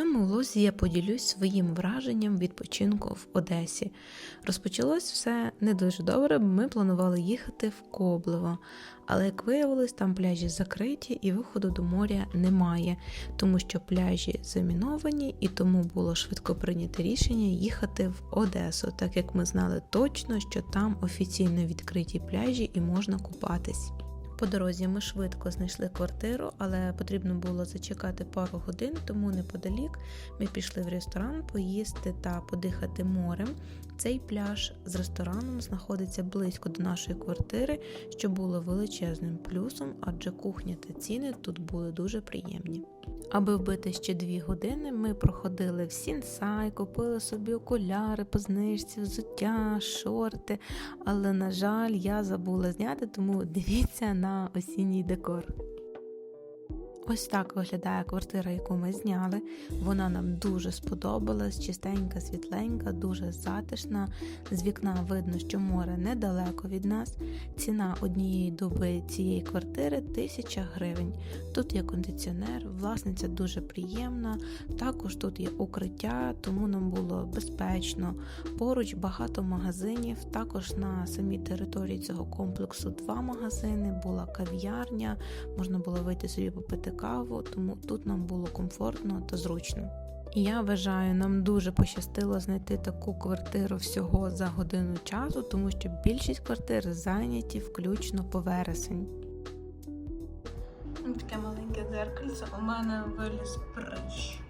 цьому влозі я поділюсь своїм враженням відпочинку в Одесі. Розпочалось все не дуже добре, ми планували їхати в Коблево. Але як виявилось, там пляжі закриті і виходу до моря немає, тому що пляжі заміновані, і тому було швидко прийнято рішення їхати в Одесу, так як ми знали точно, що там офіційно відкриті пляжі і можна купатись. По дорозі ми швидко знайшли квартиру, але потрібно було зачекати пару годин, тому неподалік ми пішли в ресторан поїсти та подихати морем. Цей пляж з рестораном знаходиться близько до нашої квартири, що було величезним плюсом, адже кухня та ціни тут були дуже приємні. Аби вбити ще дві години, ми проходили в Сінсай, купили собі окуляри по знижці, взуття, шорти. Але, на жаль, я забула зняти, тому дивіться на осінній декор. Ось так виглядає квартира, яку ми зняли. Вона нам дуже сподобалась, чистенька, світленька, дуже затишна. З вікна видно, що море недалеко від нас. Ціна однієї доби цієї квартири 1000 гривень. Тут є кондиціонер, власниця дуже приємна. Також тут є укриття, тому нам було безпечно. Поруч багато магазинів. Також на самій території цього комплексу два магазини, була кав'ярня, можна було вийти собі попити каву, тому тут нам було комфортно та зручно. І я вважаю, нам дуже пощастило знайти таку квартиру всього за годину часу, тому що більшість квартир зайняті включно по вересень. Таке маленьке дзеркальце, у мене виліз прищ.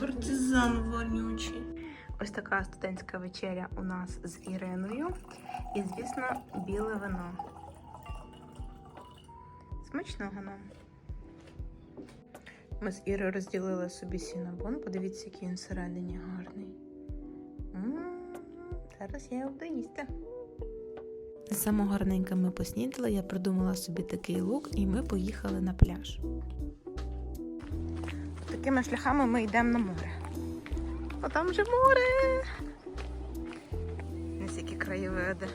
Партизан вонючий. Ось така студентська вечеря у нас з Іриною. І, звісно, біле вино. Смачного нам. Ми з Ірою розділили собі сінабон. Подивіться, який він всередині гарний. Зараз я його буду їсти. Саме гарненько ми поснідали, я придумала собі такий лук, і ми поїхали на пляж. Такими шляхами ми йдемо на море. А там же море. Ось які краєвиди.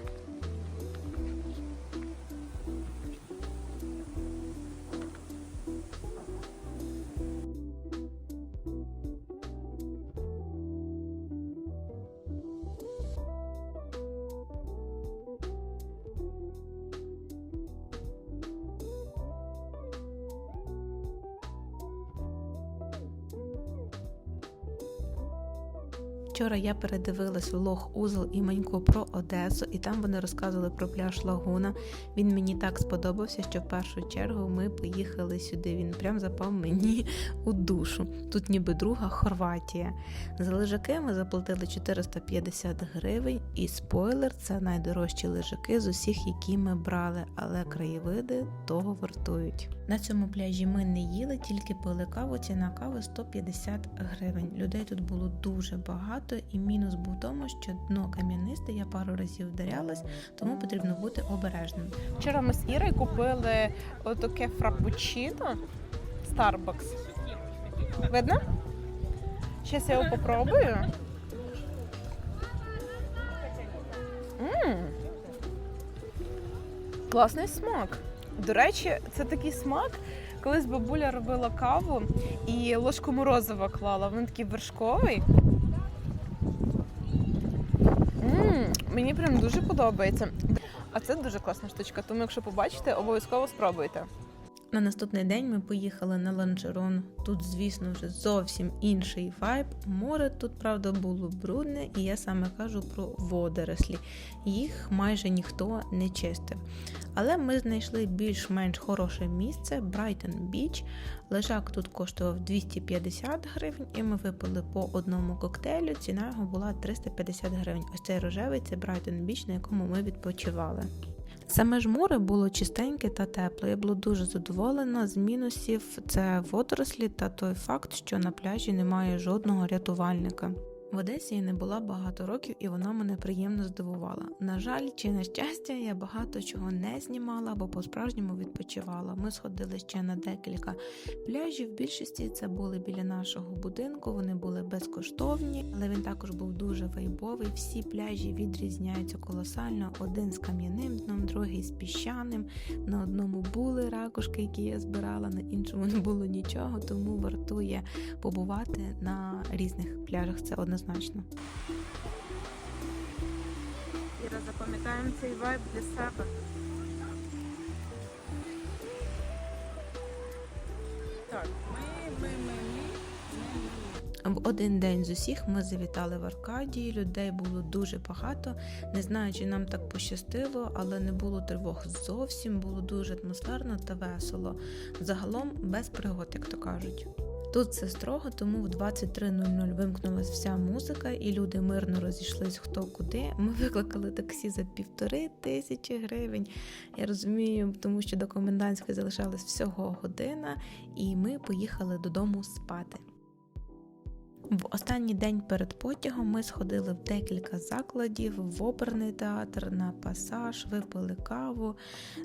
Вчора я передивилась влог Узел і Манько про Одесу, і там вони розказували про пляж Лагуна. Він мені так сподобався, що в першу чергу ми поїхали сюди. Він прям запав мені у душу. Тут ніби друга Хорватія. За лежаки ми заплатили 450 гривень, і спойлер це найдорожчі лежаки з усіх, які ми брали, але краєвиди того вартують. На цьому пляжі ми не їли, тільки пили каву. Ціна кави 150 гривень. Людей тут було дуже багато, і мінус був в тому, що дно кам'янисте, я пару разів вдарялась, тому потрібно бути обережним. Вчора ми з Ірою купили отаке фрапучино Starbucks. Видно? Зараз я його попробую. Класний смак. До речі, це такий смак. Колись бабуля робила каву і ложку морозива клала. Він такий вершковий. М, Мені прям дуже подобається. А це дуже класна штучка, тому якщо побачите, обов'язково спробуйте. На наступний день ми поїхали на ланжерон. Тут, звісно, вже зовсім інший вайб. Море тут, правда, було брудне, і я саме кажу про водорослі. Їх майже ніхто не чистив. Але ми знайшли більш-менш хороше місце Брайтон Біч. Лежак тут коштував 250 гривень, і ми випили по одному коктейлю. Ціна його була 350 гривень. Ось цей рожевий це Брайтон Біч, на якому ми відпочивали. Саме ж море було чистеньке та тепле. Я була дуже задоволена. З мінусів це водорослі та той факт, що на пляжі немає жодного рятувальника. В Одесі я не була багато років, і вона мене приємно здивувала. На жаль, чи на щастя, я багато чого не знімала, бо по-справжньому відпочивала. Ми сходили ще на декілька пляжів. В більшості це були біля нашого будинку. Вони були безкоштовні, але він також був дуже вайбовий. Всі пляжі відрізняються колосально. Один з кам'яним дном, другий з піщаним. На одному були ракушки, які я збирала, на іншому не було нічого, тому вартує побувати на різних пляжах. Це однозначно. Іра, запам'ятаємо цей вайб для себе. Так, ми, ми, ми, ми, В один день з усіх ми завітали в Аркадії. Людей було дуже багато. Не знаю, чи нам так пощастило, але не було тривог зовсім. Було дуже атмосферно та весело. Загалом без пригод, як то кажуть. Тут це строго, тому в 23.00 вимкнулася вся музика, і люди мирно розійшлись хто куди. Ми викликали таксі за півтори тисячі гривень. Я розумію, тому що до комендантської залишалась всього година, і ми поїхали додому спати. В останній день перед потягом ми сходили в декілька закладів, в оперний театр, на пасаж, випили каву,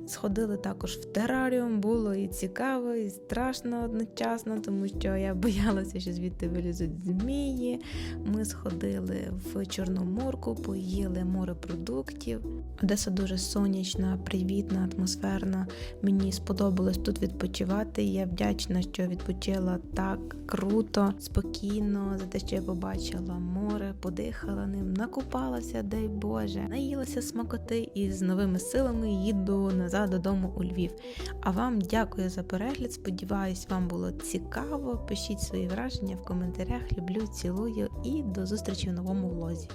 сходили також в тераріум. Було і цікаво, і страшно одночасно, тому що я боялася, що звідти вилізуть змії. Ми сходили в Чорноморку, поїли морепродуктів. Одеса дуже сонячна, привітна, атмосферна. Мені сподобалось тут відпочивати. Я вдячна, що відпочила так круто, спокійно, за те, що я побачила море, подихала ним, накупалася, дай Боже, наїлася смакоти і з новими силами їду назад додому у Львів. А вам дякую за перегляд. Сподіваюсь, вам було цікаво. Пишіть свої враження в коментарях. Люблю, цілую і до зустрічі в новому влозі.